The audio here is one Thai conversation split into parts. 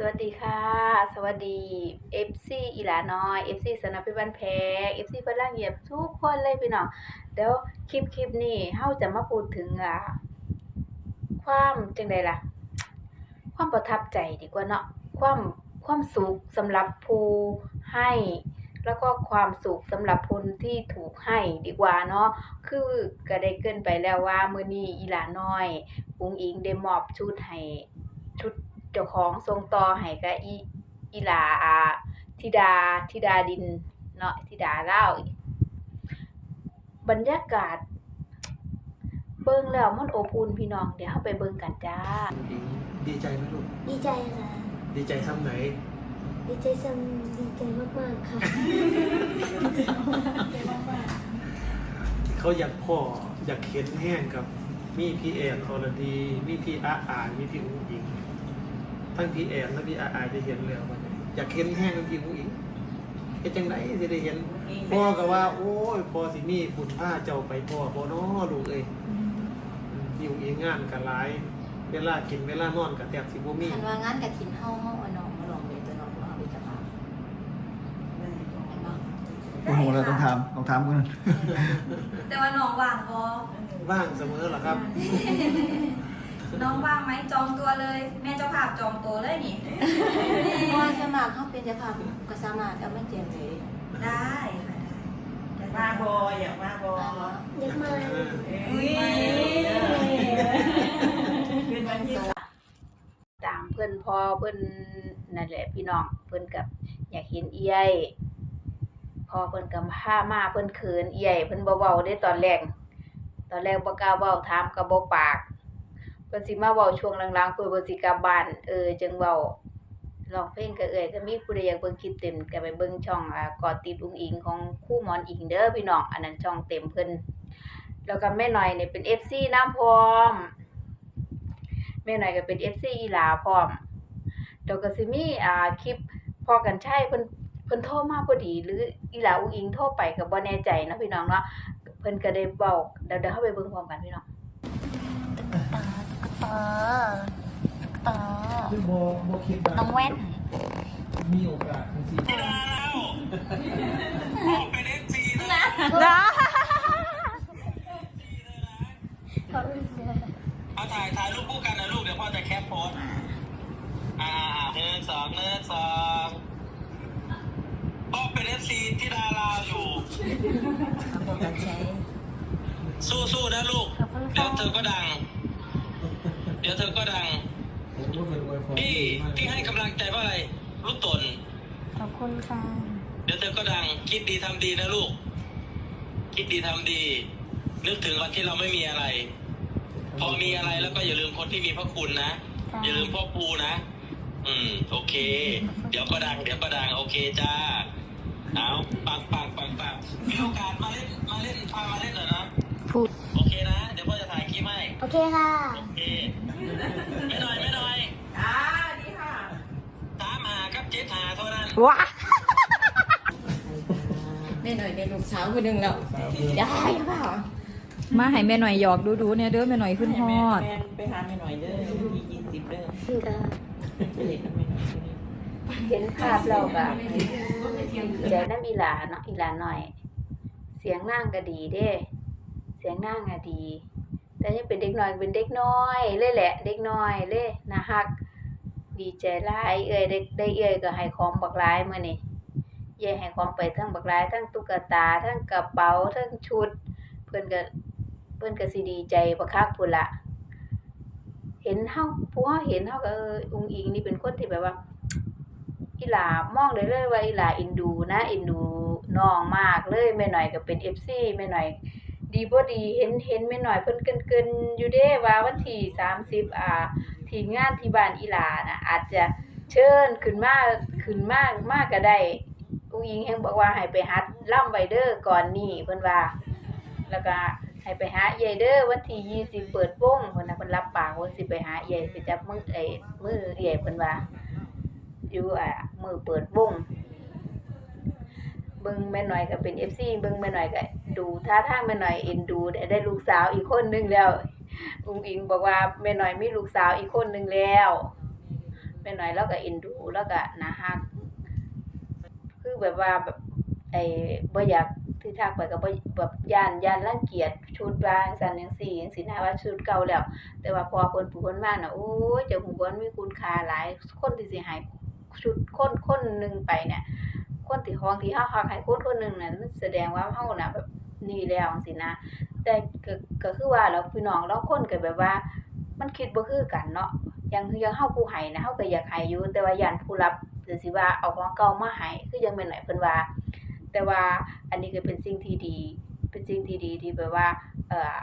สวัสดีค่ะ สวัสดี FC อีหลาน้อย FC สนับพิบันแพง FC เพิ่นล่างเหยียบทุกคนเลยพี่น้องเดี๋ยวคลิปคลิปนี้เฮาจะมาพูดถึงอ่าความจังไดล่ะ ความประทับใจดีกว่าเนาะความความสุขสำหรับผู้ให้ แล้วก็ความสุขสำหรับคนที่ถูกให้ดีกว่าเนาะคือก็ได้เกินไปแล้วว่ามื้อนี้อีหลาน้อยอุ๋งอิงได้มอบชุดให้ชุด เจ้าของส่งต่อให้กับอีอีหลาอ่าธิดาธิดาดินเนาะธิดาลาวบรรยากาศ เบิ่งแล้วมันอบอุ่นพี่น้องเดี๋ยวเราไปเบิ่งกันจ้า ดีใจไหมลูก ดีใจค่ะ ดีใจซ้ำไหน ดีใจซัมดีใจมากๆค่ะ เขาอยากพ่ออยากเห็นแห้งกับมีพี่แอนอรดี มีพี่อาอายมีพี่อุ้งอิง ทั้งพี่แอนและพี่อาอายได้เห็นแล้ววันนี้อยากเห็นแห้งกับพี่อุ้งอิงเฮ็ดจังไดจะได้เห็นพ่อก็ว่า โอ้ยพ่อสิมีบุญพาเจ้าไปพ่อพ่อน้อลูกเอ้ยพี่อุ้งอิงงานก็หลาย เวลากินเวลานอนก็แทบสิบ่มีคันว่างานกะถินเฮาเฮาเอาน้องมาลองเลยตัวน้องบ่เอาไปจะพาเห็นบ่โอ้โหเราต้องถามต้องถามกันแต่ว่าน้องว่างบ่ว่างเสมอเหรอครับ น้องว่างไหมจองตัวเลย แม่เจ้าภาพจองตัวเลยนี่ เพราะว่าส่วนมากเฮาเป็นเจ้าภาพก็สามารถเอามาเตรียมเลยได้ค่ะได้มาบออยากมาบออยากมาอุ้ยเป็นวันที่ตามเพิ่นพอเพิ่นนั่นแหละพี่น้องเพิ่นกับอยากเห็นเอี้ยพอเพิ่นกับพามาเพิ่นเขินเอี้ยเพิ่นบ่เว้าได้ตอนแรกตอนแรกบ่กล้าเว้าถามก็บ่ปาก เพิ่นสิมาเว้าช่วงหลังๆเพิ่นบ่สิกลับบ้านเออจึงเว้าร้องเพลงก็เอ่ยก็มีผู้ใดอยากเบิ่งคลิปเต็มก็ไปเบิ่งช่องอ่ากอติดอุ้งอิงของคู่หมอนอิงเด้อพี่น้องอันนั้นช่องเต็มเพิ่นแล้วก็แม่หน้อยนี่เป็น FC น้ำพร้อมแม่หน่อยก็เป็น FC อีหลาพร้อมเดี๋ยวก็สิมีอ่าคลิปพอกันใช่เพิ่นเพิ่นโทรมาพอดี หรืออีหลาอุ้งอิงโทรไปก็บ่แน่ใจเนาะพี่น้องเนาะเพิ่นก็ได้เว้าเดี๋ยวเดี๋ยวเข้าไปเบิ่งพร้อมกันพี่น้อง ตาตาคือบ่บ่คิดว่าน้องแว่นมีโอกาสจังซี่ขอบคุณค่ะเอาถ่ายถ่ายรูปคู่กันนะลูกเดี๋ยวพ่อจะแคปโพสต์อ่าหนึ่งสองหนึ่งสองพ่อเป็นเอฟซีที่ดาราอยู่เอาบอกกันใช้สู้ๆนะลูกเดี๋ยวเธอก็ดังเดี๋ยวเธอก็ดังผมก็เป็นอวยพรพี่มากพี่ให้กำลังใจว่าอะไรลูกตน ขอบคุณค่ะ เดี๋ยวเธอก็ดัง คิดดีทำดีนะลูก คิดดีทำดี นึกถึงวันที่เราไม่มีอะไร พอมีอะไรแล้วก็อย่าลืมคนที่มีพระคุณนะ อย่าลืมพ่อปูนะ อืม โอเค เดี๋ยวก็ดัง เดี๋ยวก็ดัง โอเคจ้าเอาปังปังปังปังมีโอกาสมาเล่นมาเล่นพามาเล่นหน่อยนะพูดโอเคนะ เดี๋ยวพ่อจะถ่ายคลิปให้ โอเคค่ะ โอเค ไม่หน่อย ไม่หน่อย อ่านี่ค่ะ ตามหาครับเจ๊หาเท่านั้น ว้าแม่หน่อยเป็นลูกสาวคนหนึงแล้วได้หรือเปล่ามาให้แม่หน่อยหยอกดูดูเนี่ยเด้อแม่หน่อยขึ้นฮอดแม่ไปหาแม่หน่อยเด้อมียี่สิบเด้อขอบคุณค่ะไปเล่นกับแม่หน่อยที่นี่เห็นภาพเราก็ใจน้ำอีหลาเนาะอีหลาหน่อย เสียงนางก็ดีเด้เสียงนางก็ดี แต่ยังเป็นเด็กน้อยเป็นเด็กน้อยเลยแหละ เด็กน้อยเลยน่าฮัก ดีใจหลายเอ้ยได้ได้เอ้ยก็ให้ของบักหลายมื้อนี้เอ้ยให้ของไปทั้งบักหลายทั้งตุ๊กตาทั้งกระเป๋าทั้งชุด เพิ่นก็เพิ่นก็สิดีใจบักคักพุ่นละเห็นเฮาผู้เฮาเห็นเฮาก็เอออุ้งอิงนี่เป็นคนที่แบบว่าอีหลามองได้เลยว่าอีหลาเอ็นดูนะเอ็นดูน้องมากเลยแม่หน่อยก็เป็น FC แม่หน่อยดีบ่ดีเห็นเห็นแม่หน่อยเพิ่นเกินๆอยู่เด้ว่าวันที่30อ่า ที่งานที่บ้านอีหลาน่ะอาจจะเชิญขึ้นมาขึ้นมากมากก็ได้อุ้งอิงแฮงบอกว่าให้ไปหัดล่ำไวเด้อก่อนนี้เพิ่นว่า แล้วก็ให้ไปหาเยเด้อวันที่20เปิดวงเพิ่นน่ะเพิ่นรับปากว่าสิไปหาเยไปจับมือไอ้มือเยเพิ่นว่าอยู่อะมือเปิดวงเบิ่งแม่หน่อยก็เป็น FC เบิ่งแม่หน่อยก็ดูท่าทางแม่หน่อยเอ็นดูได้ลูกสาวอีกคนหนึงแล้ว อุ้งอิงบอกว่าแม่หน่อยมีลูกสาวอีกคนหนึ่งแล้วแม่น้อยเราก็เอ็นดูแล้วก็น่าฮักคือแบบว่าแบบไอ้บ่อยากที่ทักไปก็บ่แบบย่านย่านรังเกียจชุดว่างซั้นจังซี่จังซี่นะว่าชุดเก่าแล้ว แต่ว่าพอเพิ่นผู้เพิ่นมาน่ะโอ้ยเจ้าหูบ่มันมีคุณค่าหลายคนที่สิให้ชุดคนคนหนึ่งไปเนี่ย คนที่ของที่เฮาฮักให้คนคนหนึ่งน่ะมันแสดงว่าเฮาน่ะแบบนี่แล้วจังซี่นะ แต่ก็ก็คือว่าแล้วพี่น้องเราคนก็แบบว่า มันคิดบ่คือกันเนาะย่างย่างเฮาผู้ให้นะเฮาก็อยากให้อยู่แต่ว่าย่านผู้รับจังซี่ว่าเอาของเก่ามาให้คือยังแม่นหน่อยเพิ่นว่า แต่ว่าอันนี้ก็เป็นสิ่งที่ดี เป็นสิ่งที่ดีที่แบบว่า เอ่อ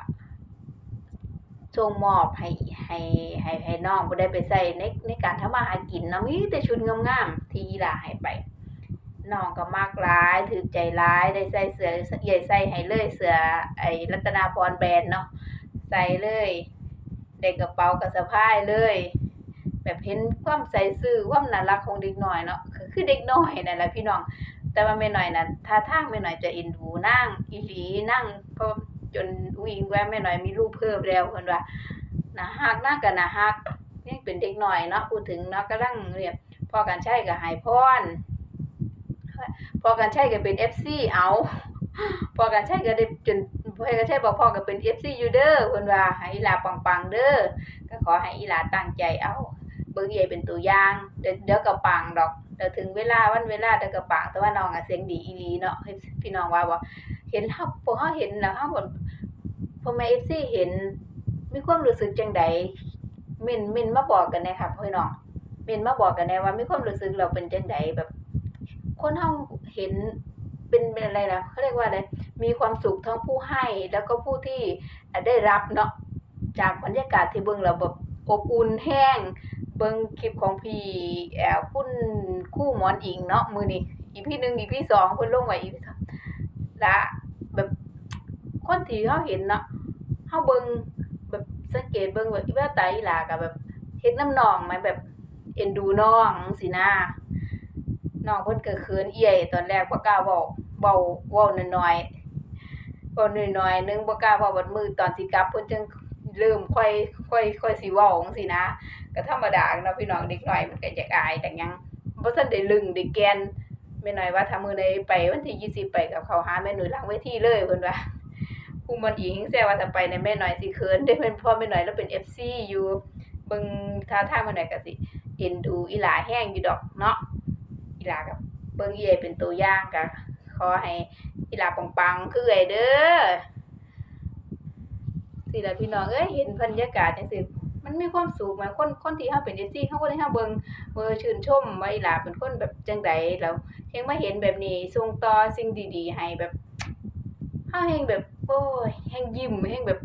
ส่งมอบให้ให้ให้ให้น้องบ่ได้ไปใช้ในในการทำมาหากินเนาะมีแต่ชุดงามๆที่อีหลาให้ไป น้องก็มักหลายถูกใจหลายได้ใส่เสือใหญ่ใส่ให้เลยเสือไอ้รัตนาพรแบรนด์เนาะใส่เลยได้กระเป๋าก็สะพายเลย แบบเห็นความใส่ซื่อความน่ารักของเด็กน้อยเนาะคือคือเด็กน้อยนั่นแหละพี่น้อง แต่ว่าแม่น้อยน่ะท่าทางแม่น้อยจะเอ็นดูนางอีหลีนางเพราะจนอุ้งอิงว่าแม่น้อยมีลูกเพิ่มแล้วเพิ่นว่าน่าฮักนาก็น่าฮักยังเป็นเด็กน้อยเนาะพูดถึงเนาะกำลังเรียนพ่อกันใช้ก็ให้พร พอกันใช้ก็เป็น FC เอาพอกันใช้ก็ได้จนพอกันใช้บอกพ่อก็เป็น FC อยู่เด้อเพิ่นว่าให้อีหลาปังๆเด้อก็ขอให้อีหลาตั้งใจเอาเบิ่งใหญ่เป็นตัวอย่างเดี๋ยวเดี๋ยวก็ปังดอกเดี๋ยวถึงเวลาวันเวลาเดี๋ยวก็ปังแต่ว่าน้องอะเสียงดีอีลีเนาะพี่น้องว่าบ่เห็นเฮาพวกเฮาเห็นแล้วเฮาบ่พ่อแม่ FC เห็นมีความรู้สึกจังใดม่นม่นมาบอกกันน่ค่ะพี่น้องม่นมาบอกกันแน่ว่ามีความรู้สึกเราเป็นจังใดแบบ คนเฮาเห็นเป็นเป็นอะไรล่ะเขาเรียกว่าอะไรมีความสุขทั้งผู้ให้แล้วก็ผู้ที่ได้รับเนาะจากบรรยากาศที่เบิ่งแล้วแบบอบอุ่นแห้ง เบิ่งคลิปของพี่แอลคุณคู่หมอนอิงเนาะมือนี้อีพี่หนึ่งอีพี่สองเพิ่นลงไว้อีพีสองและแบบคนที่เฮาเห็นเนาะเฮาเบิ่งแบบสังเกตเบิ่งแบบอีแววตาอีหลาก็แบบเฮ็ดน้ำนองไหมแบบเอ็นดูน้องจังซี่นะ น้องเพิ่นก็เขินเอี้ยตอนแรกบ่กล้าเว้าเว้าเว้าน้อยๆเว้าน้อยๆนึงบ่กล้าเว้าบัดมือตอนสิกลับเพิ่นจึงเริ่มค่อยค่อยค่อยสิเว้าจังซี่นะก็ธรรมดาเนาะพี่น้องเด็กน้อยมันก็อยากอายแต่ยังบ่ทันได้ลึงได้แกนแม่น้อยว่าถ้ามื้อใดไปวันที่20ไปกับเขาหาแม่หนุ่ยหลังเวทีเลยเพิ่นว่าผู้มันอีหยังแซวว่าถ้าไปในแม่น้อยสิเขินได้เพิ่นพ่อแม่น้อยแล้วเป็น FC อยู่เบิ่งท่าทางแม่น้อยก็สิเอ็นดูอีหลาแฮงอยู่ดอกเนาะ อีหลาก็เบิ่งอีเอเป็นตัวอย่างก็ขอให้อีหลาปังๆคือเอ้ยเด้อสิล่ะพี่น้องเอ้ยเห็นบรรยากาศจังซี่มันมีความสุขแหมคนคนที่เฮาเป็น FC เฮาก็ได้เฮาเบิ่งเบิ่งชื่นชมว่าอีหลาเป็นคนแบบจังใดแล้วเฮงมาเห็นแบบนี้ส่งต่อสิ่งดีๆ ให้แบบเฮาเฮงแบบโอ้ยเฮงยิ้มเฮงแบบ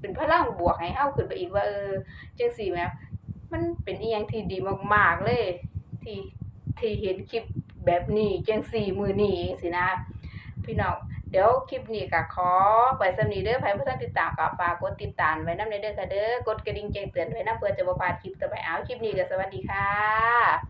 เป็นพลังบวกให้เฮาขึ้นไปอีกว่าเออจังซี่แหมมันเป็นอีหยังที่ดีมากๆเลย ที่ ที่เห็นคลิปแบบนี้จังสี่มือนี้สินะ พี่น้องเดี๋ยวคลิปนี้ก็ขอไปสำนีเด้อใครผู้ท่านติดตามก็ฝากกดติดตามไว้น้ำในเด้อค่ะเด้อกดกระดิ่งแจ้งเตือนไว้น้ำเพื่อจะบ่พลาดคลิปต่อไปเอาคลิปนี้ก็สวัสดีค่ะ